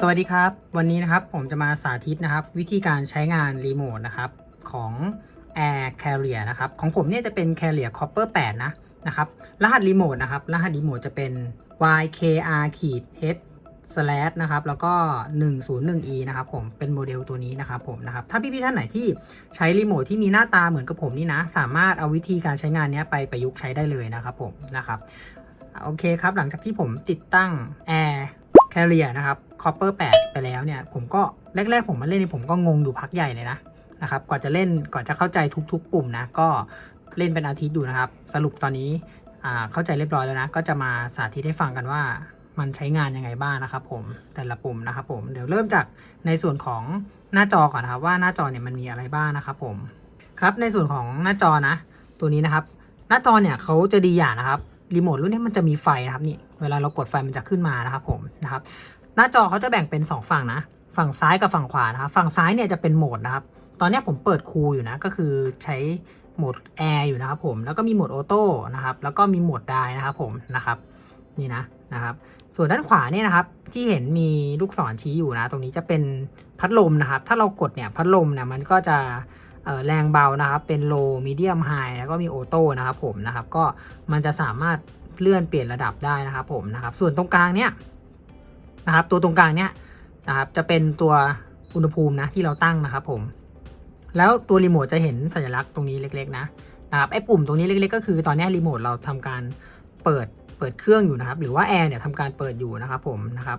สวัสดีครับ วันนี้นะครับผมจะมาสาธิตนะครับ วิธีการใช้งานรีโมทนะครับของ Air Carrier นะครับของผมเนี่ยจะเป็น Carrier Copper 8 นะนะครับรหัสรีโมทนะครับรหัสรีโมทจะเป็น YKR ขีด H slash นะครับแล้วก็ 101E นะครับผมเป็นโมเดลตัวนี้นะครับผมนะครับถ้าพี่ๆท่านไหนที่ใช้รีโมทที่มีหน้าตาเหมือนกับผมนี่นะ สามารถเอาวิธีการใช้งานนี้ไปประยุกต์ใช้ได้เลยนะครับผมนะครับโอเคครับหลังจากที่ผมติดตั้ง Air Carrier นะครับ Copper 8ไปแล้วเนี่ย ผมก็แรก ๆ ผมมาเล่นนี่ผมก็งงอยู่พักใหญ่เลยนะนะครับกว่าจะเล่นก่อนจะเข้าใจทุก ๆ ปุ่มนะ ก็เล่นเป็นอาทิตย์อยู่นะครับ สรุปตอนนี้อ่าเข้าใจเรียบร้อยแล้วนะ ก็จะมาสาธิตให้ฟังกันว่ามันใช้งานยังไงบ้างนะครับผมแต่ละปุ่มนะครับผมเดี๋ยวเริ่มจากในส่วนของหน้าจอก่อนนะครับว่าหน้าจอเนี่ยมันมีอะไรบ้างนะครับผมครับในส่วนของหน้าจอนะ ตัวนี้นะครับ หน้าจอเนี่ยเขาจะดีอย่างนะครับรีโมทรุ่นนี้มันจะมีไฟนะครับนี่ เวลาเรากดไฟมันจะขึ้นมานะครับผมนะครับ หน้าจอเขาจะแบ่งเป็น 2 ฝั่งนะ ฝั่งซ้ายกับฝั่งขวานะครับฝั่งซ้ายเนี่ยจะเป็นโหมดนะครับ ตอนนี้ผมเปิดคูลอยู่นะ ก็คือใช้โหมดแอร์อยู่นะครับผม แล้วก็มีโหมดออโต้นะครับ แล้วก็มีโหมดไดนะครับผมนะครับ นี่นะนะครับ ส่วนด้านขวาเนี่ยนะครับ ที่เห็นมีลูกศรชี้อยู่นะ ตรงนี้จะเป็นพัดลมนะครับ ถ้าเรากดเนี่ยพัดลมเนี่ยมันก็จะแรงเบานะครับ เป็น low medium high แล้วก็มีออโต้นะครับผมนะครับ ก็มันจะสามารถ เลื่อนเปลี่ยนระดับได้นะครับผมนะครับ ส่วนตรงกลางเนี่ยนะครับ ตัวตรงกลางเนี่ยนะครับ จะเป็นตัวอุณหภูมินะที่เราตั้งนะครับผม แล้วตัวรีโมทจะเห็นสัญลักษณ์ตรงนี้เล็ก ๆ นะนะครับไอ้ปุ่มตรงนี้เล็กๆ ก็คือตอนนี้รีโมทเราทำการเปิดเปิดเครื่องอยู่นะครับ หรือว่าแอร์เนี่ยทำการเปิดอยู่นะครับผมนะครับ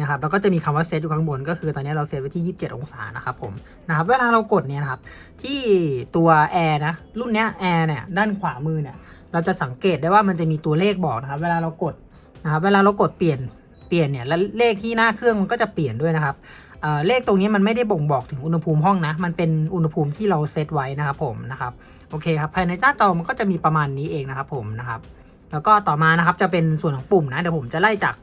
นะครับแล้วก็จะมีคำว่าเซตอยู่ข้างบนก็คือตอนนี้เราเซตไว้ที่ 27 องศานะครับผมนะครับเวลาเรากดเนี่ยนะครับที่ตัวแอร์นะรุ่นเนี้ยแอร์เนี่ยด้านขวามือเนี่ย เราจะสังเกตได้ว่ามันจะมีตัวเลขบอกนะครับ เวลาเรากดนะครับ เวลาเรากดเปลี่ยนเปลี่ยนเนี่ยแล้วเลขที่หน้าเครื่องมันก็จะเปลี่ยนด้วยนะครับเเลขตรงนี้มันไม่ได้บ่งบอกถึงอุณหภูมิห้องนะ มันเป็นอุณหภูมิที่เราเซตไว้นะครับผมนะครับ โอเคครับ ภายในหน้าจอมันก็จะมีประมาณนี้เองนะครับผมนะครับ แล้วก็ต่อมานะครับจะเป็นส่วนของปุ่มนะ เดี๋ยวผมจะไล่จาก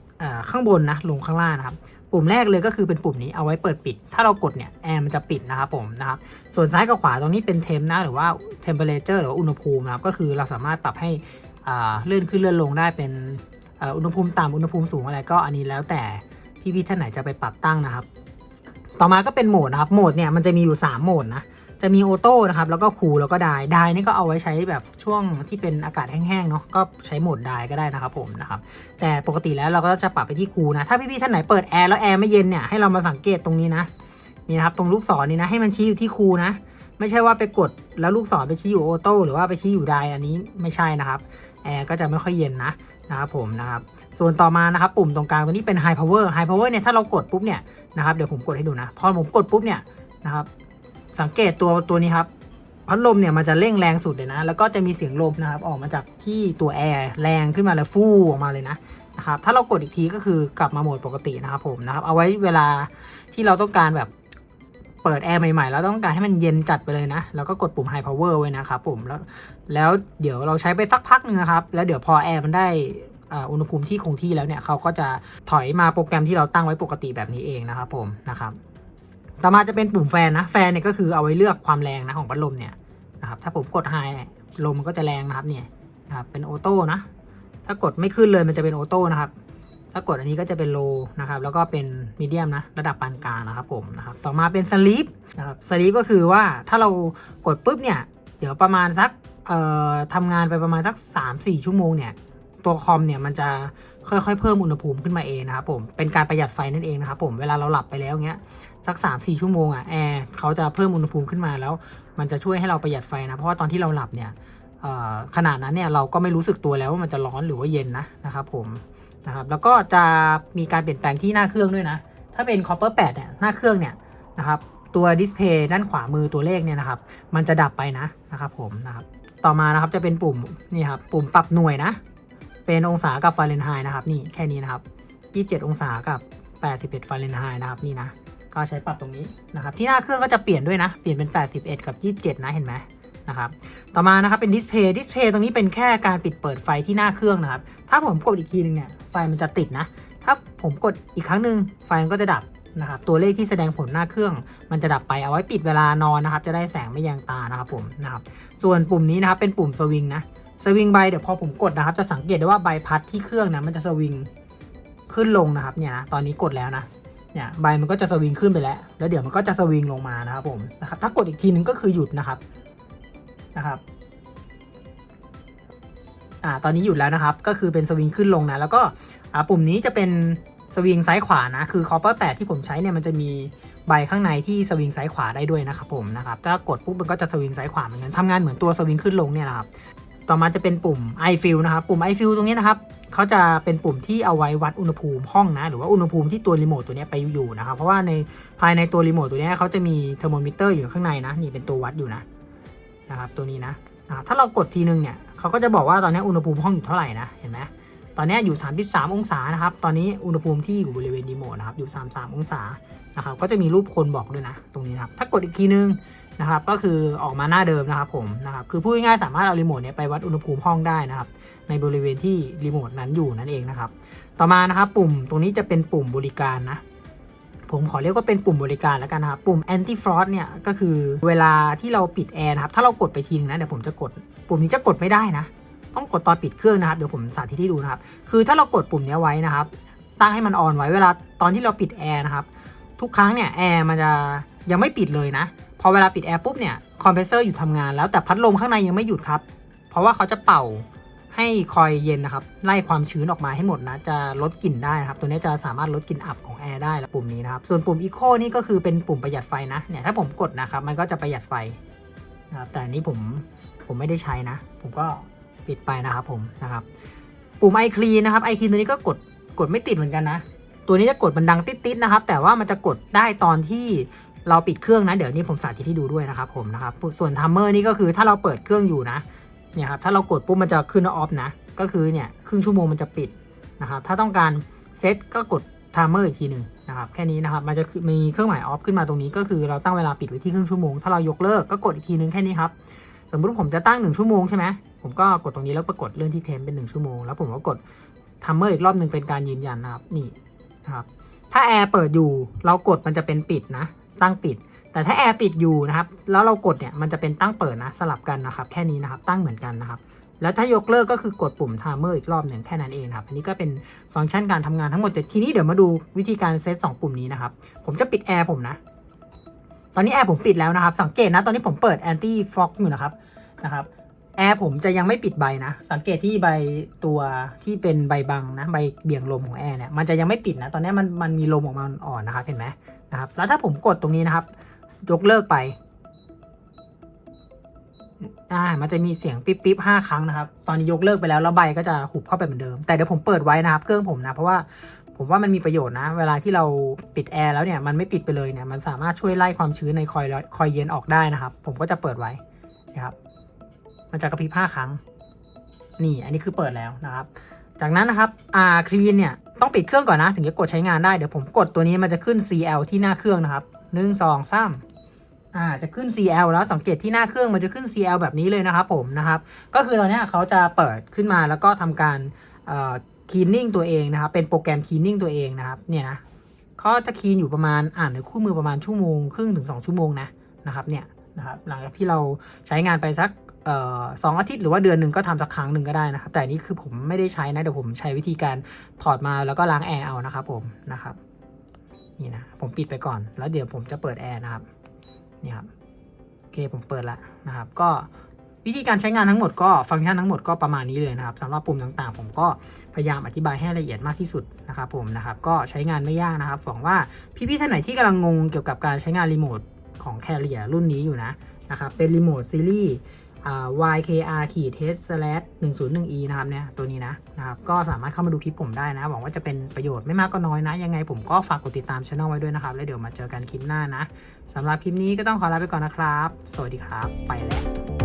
ข้างบนนะลงข้างล่างนะครับ ปุ่มแรกเลยก็คือเป็นปุ่มนี้เอาไว้เปิดปิด ถ้าเรากดเนี่ยแอร์มันจะปิดนะครับผมนะครับ ส่วนซ้ายกับขวาตรงนี้เป็นเทมนะหรือว่า temperature หรือว่าอุณหภูมินะครับ ก็คือเราสามารถปรับให้อ่าเลื่อนขึ้นเลื่อนลงได้เป็นอ่ออุณหภูมิต่ำอุณหภูมิสูงอะไรก็อันนี้แล้วแต่พี่ๆท่านไหนจะไปปรับตั้งนะครับ ต่อมาก็เป็นโหมดนะครับ โหมดเนี่ยมันจะมีอยู่ 3 โหมดนะ จะมีออโต้นะครับ แล้วก็คูลแล้วก็ไดไดนี่ก็เอาไว้ใช้แบบช่วงที่เป็นอากาศแห้งๆเนาะก็ใช้โหมดไดก็ได้นะครับผมนะครับ แต่ปกติแล้วเราก็จะปรับไปที่คูลนะ ถ้าพี่ๆท่านไหนเปิดแอร์แล้วแอร์ไม่เย็นเนี่ยให้เรามาสังเกตตรงนี้นะนี่นะครับตรงลูกศรนี่นะให้มันชี้อยู่ที่คูลนะ ไม่ใช่ว่าไปกดแล้วลูกศรไปชี้อยู่ออโต้หรือว่าไปชี้อยู่ไดอันนี้ไม่ใช่นะครับแอร์ก็จะไม่ค่อยเย็นนะนะครับผมนะครับ ส่วนต่อมานะครับปุ่มตรงกลางตัวนี้เป็น High Power High Power เนี่ยถ้าเรากดปุ๊บเนี่ยนะครับเดี๋ยวผมกดให้ดูนะ พอผมกดปุ๊บเนี่ยนะครับ สังเกตตัวตัวนี้ครับ พัดลมเนี่ยมันจะเร่งแรงสุดเลยนะ แล้วก็จะมีเสียงลมนะครับ ออกมาจากที่ตัวแอร์แรงขึ้นมาเลยฟู่ออกมาเลยนะนะครับ ถ้าเรากดอีกทีก็คือกลับมาโหมดปกตินะครับผมนะครับ เอาไว้เวลาที่เราต้องการแบบเปิดแอร์ใหม่ๆ แล้วต้องการให้มันเย็นจัดไปเลยนะ แล้วก็กดปุ่ม High Power ไว้นะครับผมแล้วแล้วเดี๋ยวเราใช้ไปสักพักหนึ่งนะครับ แล้วเดี๋ยวพอแอร์มันได้อุณหภูมิที่คงที่แล้วเนี่ยเขาก็จะถอยมาโปรแกรมที่เราตั้งไว้ปกติแบบนี้เองนะครับผมนะครับ ต่อมาจะเป็นปุ่มแฟนนะ แฟนเนี่ยก็คือเอาไว้เลือกความแรงนะของพัดลมเนี่ยนะครับ ถ้าผมกดไฮลมมันก็จะแรงนะครับเนี่ยนะครับ เป็นออโต้นะ ถ้ากดไม่ขึ้นเลยมันจะเป็นออโต้นะครับ ถ้ากดอันนี้ก็จะเป็นโลนะครับ แล้วก็เป็นมีเดียมนะ ระดับปานกลางนะครับผมนะครับ ต่อมาเป็นสลีปนะครับ สลีปก็คือว่าถ้าเรากดปุ๊บเนี่ย เดี๋ยวประมาณสักเอ่อทำงานไปประมาณสัก 3-4 ชั่วโมงเนี่ย ตัวคอมเนี่ยมันจะค่อยๆ เพิ่มอุณหภูมิขึ้นมาเองนะครับผม เป็นการประหยัดไฟนั่นเองนะครับผม เวลาเราหลับไปแล้วเงี้ย สัก 3-4 ชั่วโมงอะแอร์เขาจะเพิ่มอุณหภูมิขึ้นมาแล้ว มันจะช่วยให้เราประหยัดไฟนะ เพราะว่าตอนที่เราหลับเนี่ยขนาดนั้นเนี่ยเราก็ไม่รู้สึกตัวแล้วว่ามันจะร้อนหรือว่าเย็นนะนะครับผมนะครับแล้วก็จะมีการเปลี่ยนแปลงที่หน้าเครื่องด้วยนะ ถ้าเป็น copper 8เนี่ยหน้าเครื่องเนี่ยนะครับตัวดิสเพย์ด้านขวามือตัวเลขเนี่ยนะครับ มันจะดับไปนะนะครับผมนะครับต่อมานะครับจะเป็นปุ่มนี่ครับปุ่มปรับหน่วยนะ เป็นองศากับฟาเรนไฮต์นะครับ นี่แค่นี้นะครับ 27 องศากับ 81 ฟาเรนไฮต์นะครับนี่นะ ก็ใช้ปรับตรงนี้นะครับที่หน้าเครื่องก็จะเปลี่ยนด้วยนะ เปลี่ยนเป็น 81 กับ 27 นะเห็นไหมนะครับต่อมานะครับเป็นดิสเพย์ดิสเพย์ตรงนี้เป็นแค่การปิดเปิดไฟที่หน้าเครื่องนะครับ ถ้าผมกดอีกทีนึงเนี่ยไฟมันจะติดนะ ถ้าผมกดอีกครั้งหนึ่งไฟมันก็จะดับนะครับตัวเลขที่แสดงผลหน้าเครื่อง มันจะดับไปเอาไว้ปิดเวลานอนนะครับ จะได้แสงไม่แยงตานะครับผมนะครับส่วนปุ่มนี้นะครับเป็นปุ่มสวิงนะสวิงใบเดี๋ยวพอผมกดนะครับจะสังเกตได้ว่าใบพัดที่เครื่องนะมันจะสวิงขึ้นลงนะครับเนี่ยนะตอนนี้กดแล้วนะ เนี่ยใบมันก็จะสวิงขึ้นไปแล้ว แล้วเดี๋ยวมันก็จะสวิงลงมานะครับผมนะครับถ้ากดอีกทีนึงก็คือหยุดนะครับนะครับอ่าตอนนี้หยุดแล้วนะครับ ก็คือเป็นสวิงขึ้นลงนะ แล้วก็อ่าปุ่มนี้จะเป็นสวิงซ้ายขวานะคือ copper 8ที่ผมใช้เนี่ยมันจะมีใบข้างในที่สวิงซ้ายขวาได้ด้วยนะครับผมนะครับถ้ากดปุ๊บมันก็จะสวิงซ้ายขวาเหมือนกันทำงานเหมือนตัวสวิงขึ้นลงเนี่ยนะครับ ต่อมาจะเป็นปุ่ม i f i l นะครับปุ่ม i f i l ตรงนี้นะครับเขาจะเป็นปุ่มที่เอาไว้วัดอุณหภูมิห้องนะหรือว่าอุณหภูมิที่ตัวรีโมทตัวนี้ไปอยู่นะครับเพราะว่าในภายในตัวรีโมทตัวนี้เขาจะมีเทอร์โมมิเตอร์อยู่ข้างในนะนี่เป็นตัววัดอยู่นะนะครับตัวนี้นะถ้าเรากดทีนึงเนี่ยเขาก็จะบอกว่าตอนนี้อุณหภูมิห้องอยู่เท่าไหร่นะเห็นไหมตอนนี้อยู่ 33 องศานะครับตอนนี้อุณหภูมิที่อยู่บริเวณรีโมทนะครับอยู่ 33 องศานะครับก็จะมีรูปคนบอกด้วยนะ ตรงนี้นะครับถ้ากดอีกทีนึง นะครับก็คือออกมาหน้าเดิมนะครับผมนะครับคือพูดง่ายๆสามารถเอารีโมทเนี่ยไปวัดอุณหภูมิห้องได้นะครับในบริเวณที่รีโมทนั้นอยู่นั่นเองนะครับต่อมานะครับปุ่มตรงนี้จะเป็นปุ่มบริการนะผมขอเรียกว่าเป็นปุ่มบริการแล้วกันนะครับ ปุ่ม anti frost เนี่ยก็คือเวลาที่เราปิดแอร์นะครับถ้าเรากดไปทีนึงนะเดี๋ยวผมจะกด ปุ่มนี้จะกดไม่ได้นะ ต้องกดตอนปิดเครื่องนะครับเดี๋ยวผมสาธิตให้ดูนะครับคือถ้าเรากดปุ่มนี้ไว้นะครับ ตั้งให้มันออนไว้เวลาตอนที่เราปิดแอร์นะครับทุกครั้งเนี่ยแอร์มันจะยังไม่ปิดเลยนะ พอเวลาปิดแอร์ปุ๊บเนี่ยคอมเพรสเซอร์หยุดทำงานแล้วแต่พัดลมข้างในยังไม่หยุดครับ เพราะว่าเขาจะเป่าให้คอยเย็นนะครับไล่ความชื้นออกมาให้หมดนะจะลดกลิ่นได้นะครับตัวนี้จะสามารถลดกลิ่นอับของแอร์ได้แล้วปุ่มนี้นะครับส่วนปุ่ม Eco นี่ก็คือเป็นปุ่มประหยัดไฟนะเนี่ยถ้าผมกดนะครับมันก็จะประหยัดไฟนะครับแต่นนี้ผมผมไม่ได้ใช้นะ ผมก็ปิดไปนะครับผมนะครับปุ่ม i clean นะครับ i clean ตัวนี้ก็กดกดไม่ติดเหมือนกันนะ ตัวนี้จะกดมันดังติดๆนะครับ แต่ว่ามันจะกดได้ตอนที่ เราปิดเครื่องนะ เดี๋ยวนี้ผมสาธิตให้ดูด้วยนะครับผมนะครับ ส่วนทัมเมอร์นี่ก็คือถ้าเราเปิดเครื่องอยู่นะ เนี่ยครับ ถ้าเรากดปุ๊บมันจะขึ้นออฟนะ ก็คือเนี่ยครึ่งชั่วโมงมันจะปิดนะครับ ถ้าต้องการเซตก็กดทัมเมอร์อีกทีหนึ่งนะครับ แค่นี้นะครับ มันจะมีเครื่องหมายออฟขึ้นมาตรงนี้ ก็คือเราตั้งเวลาปิดไว้ที่ครึ่งชั่วโมง ถ้าเรายกเลิกก็กดอีกทีหนึงแค่นี้ครับ สมมติผมจะตั้ง1ชั่วโมงใช่ไหมผมก็กดตรงนี้แล้วปรากฏเลื่อนที่เทมเป็น1ชั่วโมง แล้วผมก็กดทัมเมอร์อีกรอบหนึ่งเป็นการยืนยันนะครับ นี่นะครับถ้าแอร์เปิดอยู่เรากดมันจะเป็นปิดนะ ตั้งปิด แต่ถ้าแอร์ปิดอยู่นะครับ แล้วเรากดเนี่ยมันจะเป็นตั้งเปิดนะสลับกันนะครับ แค่นี้นะครับตั้งเหมือนกันนะครับ แล้วถ้ายกเลิกก็คือกดปุ่มไทม์เมอร์อีกรอบหนึ่งแค่นั้นเองครับ อันนี้ก็เป็นฟังก์ชันการทำงานทั้งหมดแต่ทีนี้เดี๋ยวมาดูวิธีการเซตสองปุ่มนี้นะครับ ผมจะปิดแอร์ผมนะ ตอนนี้แอร์ผมปิดแล้วนะครับ สังเกตนะ ตอนนี้ผมเปิดแอนตี้ฟ็อกอยู่นะครับนะครับ แอร์ผมจะยังไม่ปิดใบนะ สังเกตที่ใบตัวที่เป็นใบบังนะใบเบี่ยงลมของแอร์เนี่ยมันจะยังไม่ปิดนะ ตอนนี้มันมันมีลมออกมาอ่อนนะครับเห็นไหมนะครับ แล้วถ้าผมกดตรงนี้นะครับ ยกเลิกไปอ่ามันจะมีเสียงปิ๊บปิ๊บห้าครั้งนะครับ ตอนนี้ยกเลิกไปแล้วแล้วใบก็จะหุบเข้าไปเหมือนเดิม แต่เดี๋ยวผมเปิดไว้นะครับเครื่องผมนะ เพราะว่าผมว่ามันมีประโยชน์นะ เวลาที่เราปิดแอร์แล้วเนี่ยมันไม่ปิดไปเลยเนี่ยมันสามารถช่วยไล่ความชื้นในคอยคอยเย็นออกได้นะครับ ผมก็จะเปิดไว้นะครับ มันจะกระพริบห้าครั้ง นี่อันนี้คือเปิดแล้วนะครับ จากนั้นนะครับอ่าคลีนเนี่ยต้องปิดเครื่องก่อนนะ ถึงจะกดใช้งานได้เดี๋ยวผมกดตัวนี้มันจะขึ้น CL ที่หน้าเครื่องนะครับหนึ่งสองสามอ่าจะขึ้น CL แล้วสังเกตที่หน้าเครื่องมันจะขึ้น CL แบบนี้เลยนะครับผมนะครับ ก็คือตอนเนี้ยเขาจะเปิดขึ้นมาแล้วก็ทำการเอ่อคีนนิ่งตัวเองนะครับ เป็นโปรแกรมคีนนิ่งตัวเองนะครับ เนี่ยนะเขาจะคีนอยู่ประมาณอ่านในคู่มือประมาณชั่วโมงครึ่งถึงสองชั่วโมงนะนะครับเนี่ยนะครับหลังจากที่เราใช้งานไปสัก สองอาทิตย์หรือว่าเดือนหนึ่งก็ทำสักครั้งหนึ่งก็ได้นะครับ แต่นี่คือผมไม่ได้ใช้นะเดี๋ยวผมใช้วิธีการถอดมาแล้วก็ล้างแอร์เอานะครับผมนะครับนี่นะผมปิดไปก่อน แล้วเดี๋ยวผมจะเปิดแอร์นะครับนี่ครับโอเคผมเปิดล้วนะครับ ก็วิธีการใช้งานทั้งหมดก็ฟังก์ชันทั้งหมดก็ประมาณนี้เลยนะครับสำหรับปุ่มต่างๆ ผมก็พยายามอธิบายให้ละเอียดมากที่สุดนะครับผมนะครับก็ใช้งานไม่ยากนะครับหวังว่าพี่ๆท่านไหนที่กำลังงงเกี่ยวกับการใช้งานรีโมทของ Carrier รุ่นนี้อยู่นะนะครับเป็นรีโมทซีรีส์ YKR ขีด H slash 101E นะครับเนี่ยตัวนี้นะนะครับก็สามารถเข้ามาดูคลิปผมได้นะ หวังว่าจะเป็นประโยชน์ไม่มากก็น้อยนะ ยังไงผมก็ฝากกดติดตามช่องไว้ด้วยนะครับ แล้วเดี๋ยวมาเจอกันคลิปหน้านะสำหรับคลิปนี้ก็ต้องขอลาไปก่อนนะครับ สวัสดีครับ ไปแล้ว